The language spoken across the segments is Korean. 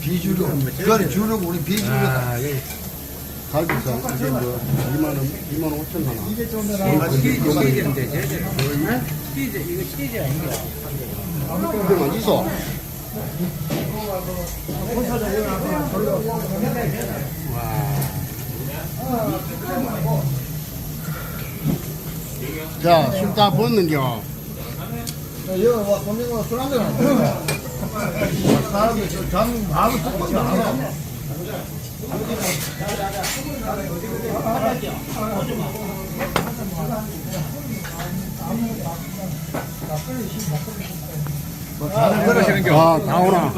비주류. 그건 주류고 우리 비주류다. 아, 예. 갈비살 이게 뭐 2만 원, 2만 5천 하나. 이거 치즈, 치즈인데, 제대로. 치즈, 이거 치즈 아닌가? 그만 있어. 자, 술다 벗는겨. 여기 와, 손님은 술 한잔 하고. 사람이 저장 마음을 똑바로 안 하고. 아, 다 오나.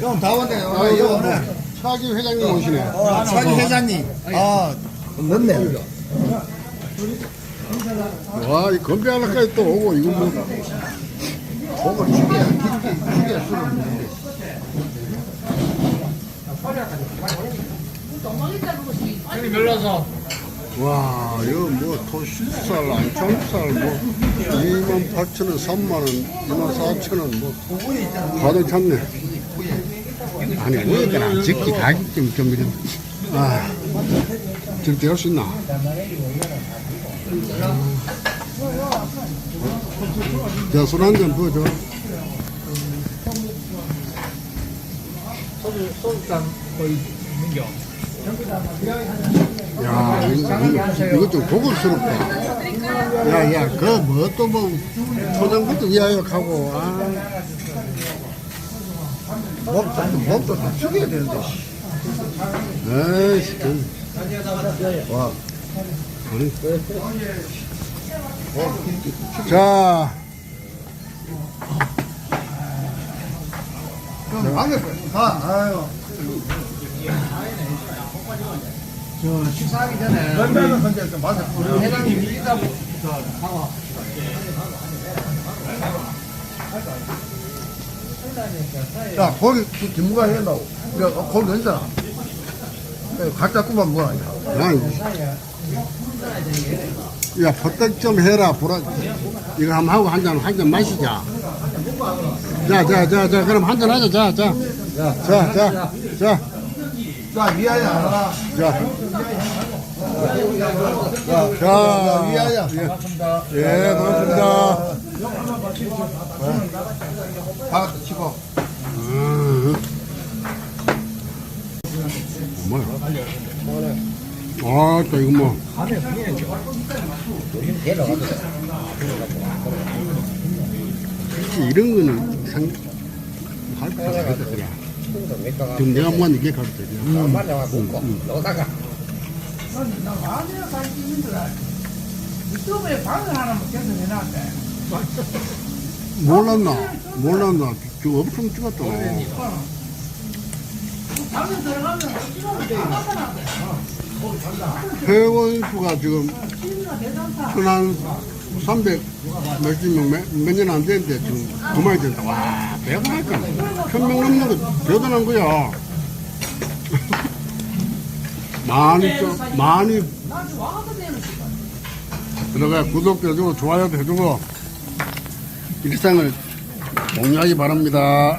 형, 다 왔네. 아, 어, 이거 이거 오네. 차기 회장님 오시네. 어, 차기 회장님. 아, 늦네. 와, 이 건배하려까지 또 오고, 이거 뭐. 보고 죽여. 죽여, 술을 먹는데. 형님 열라서. 와, 이거 뭐, 토실살, 안창살, 뭐, 2만 8천 원, 3만 원, 2만 4천 원, 뭐, 가득 찼네. 아니, 왜들 안 적기 가격 좀, 좀, 이런, 아, 적대 할수 있나? 자, 술한잔 부어줘. 소주, 소주잔 거의 있는겨. 야, 이거, 이거, 이거 좀 고급스럽다. 야, 야, 그, 뭐, 또 뭐, 초장부터 가고, 아. 몸도, 몸도 좀 죽여야 되는데. 씨. 에이씨, 그, 와. 우리. 자. 저 식사하기 전에. 건배는 좀. 회장님 이따 야, 거기 그 김무가 나고. 야, 어, 거기 괜찮아. 각자 꾸만 뭐야. 야, 야, 버떡 좀 해라, 보라. 이거 한번 하고 한 잔, 한 잔 마시자. 자, 자, 자, 자, 그럼 한 잔 하자, 자, 자. 자, 자, 자, 자, 자, 위하여. 자. 자, 자, 위하여. 반갑습니다. 예, 고맙습니다. 다 치고. 음. 뭐야? 아, 또 이거 뭐. 이런 거는 상, 지금 내가 뭐하는 게 가르쳐 음. 나 완전 잘 찍는더라. 유튜브에 방을 하나만 계속 해놨대. 몰랐나? 몰랐나? 저 엄청 찍었잖아. 방에 들어가면 찍으면 돼. 회원 수가 지금. 천한 300 몇십 명, 몇 년안 됐는데 지금 그만이 된다. 와, 대단하니까. 천명 넘는 거 대단한 거야. 많이, 좀, 많이. 들어가 구독도 해주고 좋아요도 해주고 일상을 공유하기 바랍니다.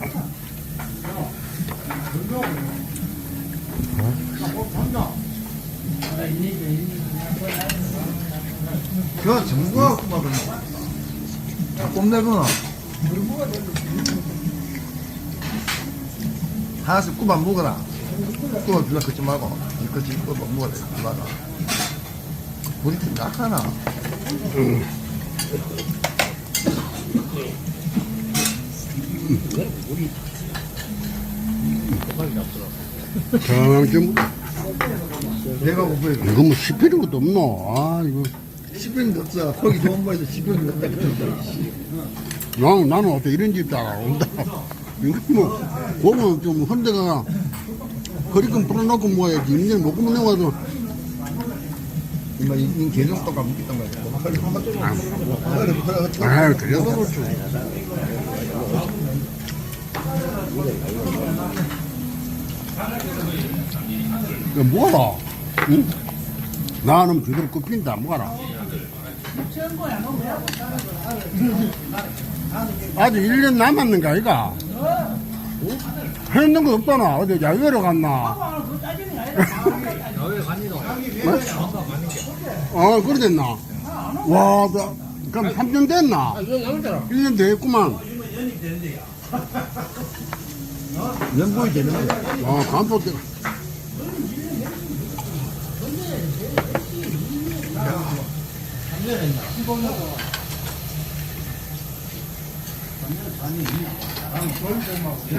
저 전부가 꾸만 꼼내구나. 하나씩 꾸만 먹어라. 꾸만 줄라 걷지 말고. 걷지 꾸만 먹어라. 맞아. 우리 팀 지금 내가 뭐. 이거 뭐 씹히는 것도 없노. 아, 이거. 시병도 없어. 거기 좋은 거에서 시병도 없다. 그랬다. 난, 나는 어떻게 이런 집 따라 온다. 이거 뭐, 보면 좀 헌데가 허리끈 풀어놓고 뭐야지. 인제 못 구멍 내가지고. 이마 이 계정 똑같 묻겠단 말이야. 허리 한번 좀. 허리 허리 허리. 아유, 그래도 그렇죠. 야, 뭐하라? 응? 나는 제대로 굽힌다, 뭐하 라? 천 거야. 너 왜 하고 아직 1년 남았는가, 아이가? 어, 했는 거 없다나. 어디 야외로 갔나? 아빠는 그 아니라 야외 간이도 어, 그래 됐나? 와, 나, 그럼 3년 됐나? 이거 나오잖아 1년 됐구만. 연구이 되는 거야. 아, 간포 때.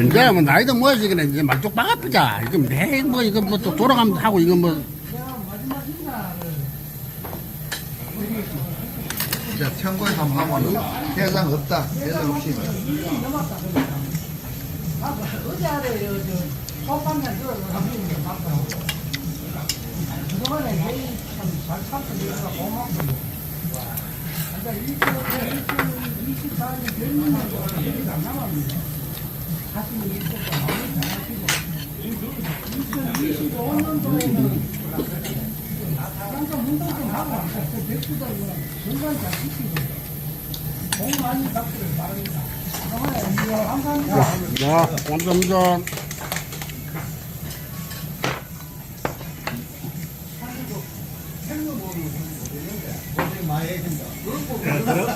이제 뭐 나이도 뭐지기는 이제 말뚝 박아쁘자. 이거 매뭐 이거 뭐 또 돌아가면서 하고 이거 뭐 자, 천국에 한번 하면 세상 없다. 세상 없이. 어 게 맞다고 그동안 많이 감사합니다.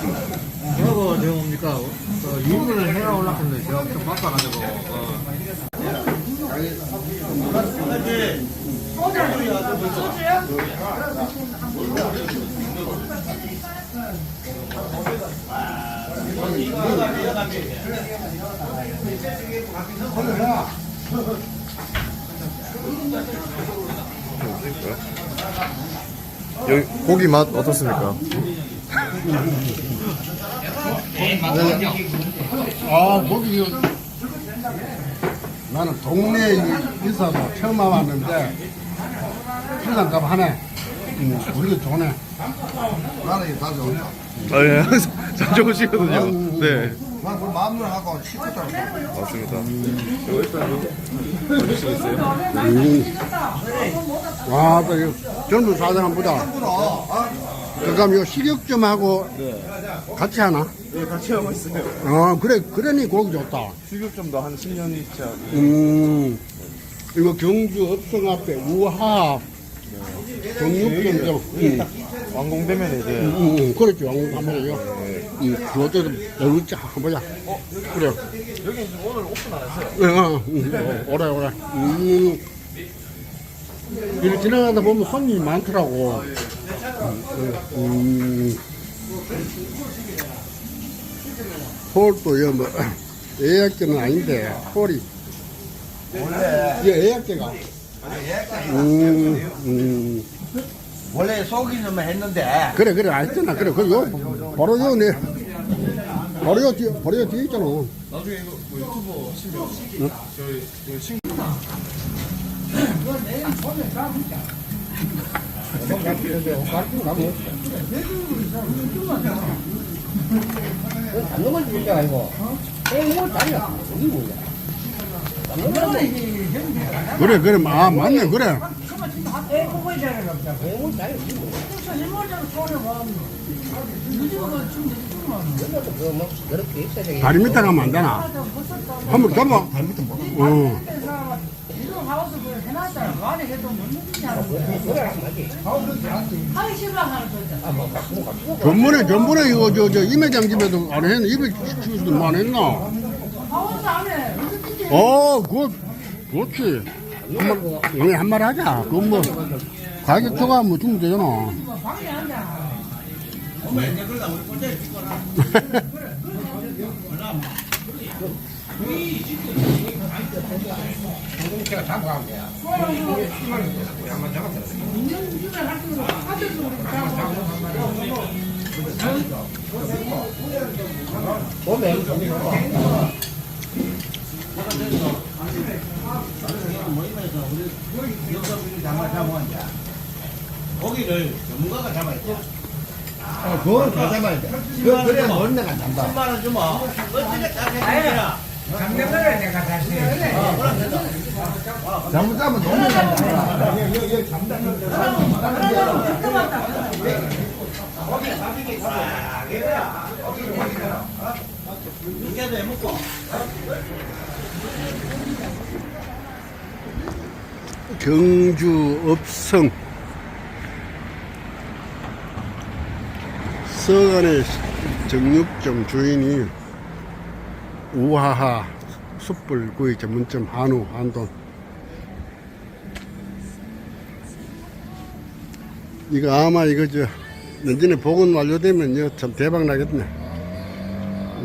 저거 저 뭡니까 어, 유물을 해라 올랐는데 제가 좀 바빠가지고 어. 여기 고기 맛 어떻습니까? 아, 이거 나는 동네에 있어서 처음 와봤는데 신랑값 하네. 음, 우리도 좋네. 나는 온다. 아, 예, 항상 잘 좋으시거든요. 네, 나그 마음을 하고 식구처럼. 맞습니다. 이거 일단 보시겠어요? 음. 와, 또 이거 젊은 사장님보다 그럼 이거 식욕 좀 하고 같이 하나? 네, 같이 하고 있어요. 어, 그래, 그러니 고기 좋다. 수육점도 한 10년 차. 음, 이거 경주 업성 앞에 우하 정육점 좀, 음, 완공되면 이제 음, 음, 그렇죠. 한번 해요. 음, 그것도 여기 쫙 한번 보자. 그래. 여기 지금 오늘 오픈 안 했어요. 예, 어, 음, 오래, 오래. 음, 이렇게 지나가다 보면 손님이 많더라고. 음, 홀도 여 뭐, 예약제는 아닌데, 홀이. 원래, 이게 예약제가. 음, 음. 원래 속이는만 했는데, 그래, 그래, 알잖아. 그래, 그, 요, 바로 요, 네. 바로 요 뒤에, 바로 요 뒤에 있잖아. 나중에 이거 뭐 유튜버 하시면 저희 그 친구 그래, 그래, 아, 맞네, 그래. 에 그거 있잖아요. 그거 있잖아요. 그래서 일몰자로 손에 와. 다리 밑에 가면 안 되나? 한번 뭐. 어. 그. 전번에, 전번에 이거, 저, 저, 임회장 집에도 안 했나? 입에 치우지도 안 했나? 어, 그거, 좋지. 한 말, 한 말 하자. 그건 뭐, 가격 초과 뭐 주면 되잖아. 뭐. 고기를 전문가가 잡아야지. 어, 그걸 가자마자. 그, 그래야 논내가 난다. 10만원 주면 어떻게 따겠느냐. 작년에 내가 다시. 어, 그럼 된다. 잘못하면 논내가 난다. 이게 경주 업성 서간의 정육점 주인이 우하하 숯불구이 전문점 한우 한돈. 이거 아마 이거 저 내년에 복원 완료되면 이거 참 대박 나겠네.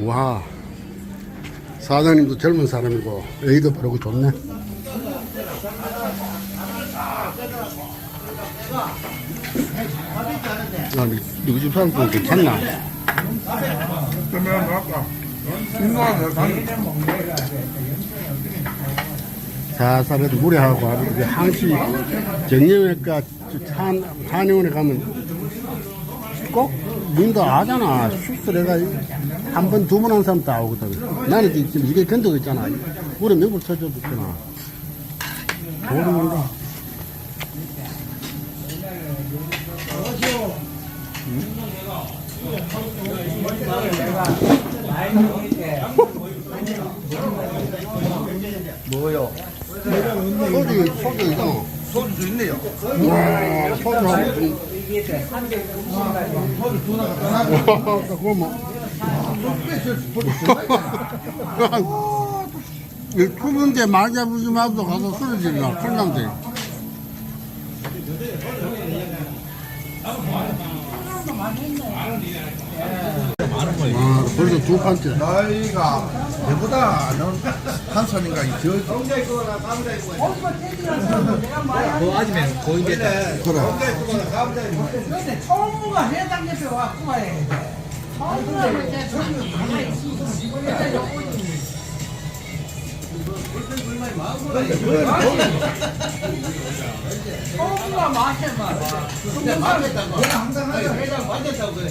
우하. 사장님도 젊은 사람이고 애기도 바르고 좋네 아, 누구 집 사람 괜찮나? 그러면 아까 인도하면 당 사살해도 무례하고 하고 이게 항시 정형외과 산, 산의원에 가면 꼭 민도 하잖아. 수술해가 한 번 두 번 한 사람 다 오거든. 나는 지금 이게 근도가 있잖아. 우리 명불 쳐줘도 있잖아 모르는데 뭐요? 소주 소주 있잖아 소주도 있네요. 와 소주하고 그거 뭐. 두 번째 말잡으지 마도 가서 쓰러지나 큰남대 아 벌써 두 판째 나이가 내보다 한 살인가 저 그 아니면 고인데 그래 근데 총무가 회장 옆에 왔구만 해. 총무가 이제 저기 가만히. 근데. 내가 항상 하자. 회장 그래.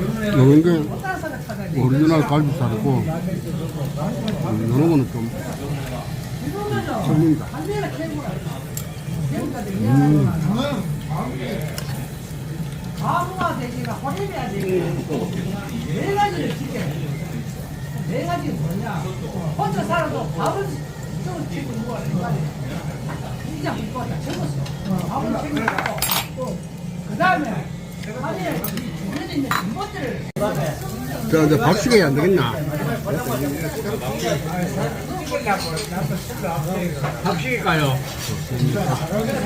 이런 게. 오리지널 갈비살이고 이런 거는 좀. 여기까지 미안하구나. 가무가 되기가 허리해야 되기. 네 가지를 지켜. 네 가지 뭐냐? 혼자 살아도 밥은 좀 지고 돼. 진짜 못 받아. 적었어. 밥은 챙기고. 그 다음에 자 이제 밥식이 안 되겠나 합식일까요?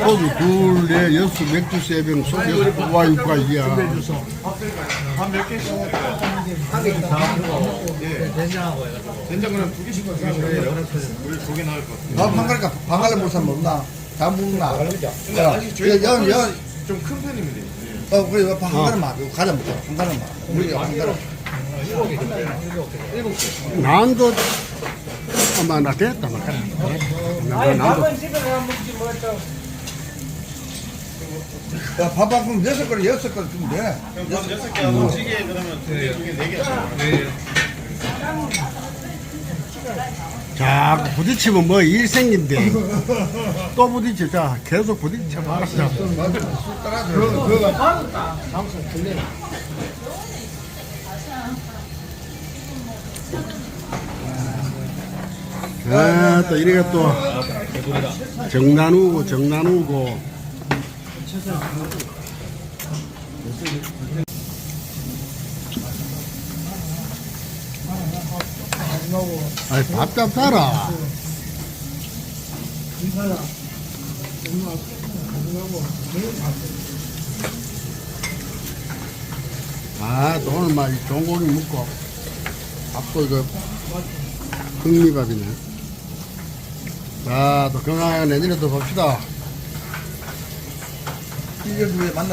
소주 둘에 여섯 맥주 세 병 소주 와 육과 이야 한몇 개씩 먹을까요? 한 개씩 다 하고 된장하고 해가지고 된장은 두 개씩 주시면 우리 두개 나을 것 같아요. 밥한 그릇 반 갈래 못 사면 먹나? 다 먹나? 야, 야, 야, 좀 큰 편입니다. 어, 그래, 밥한 그릇만, 이거 가자 먹자, 한 그릇만. 우리 한 그릇. 난도 아마 나 됐다 나 나- 난도 야, 밥한 그릇 여섯 그릇, 여섯 그릇 주면 돼. 그럼 여섯 개 하고 찌개 그러면 두개두개네 개. 자꾸 부딪히면 뭐 일 생긴대 또 부딪혀. 자 계속 부딪혀. 봐 자. 그거, 그거가 아, 또 이래가 또 정나누고 정나누고 아이 밥좀 싸라 아, 또 오늘 막 좋은 고기 먹고 밥도 이거 흥미밥이네. 자, 또 건강한 내년에 또 봅시다. 이게 왜 만나?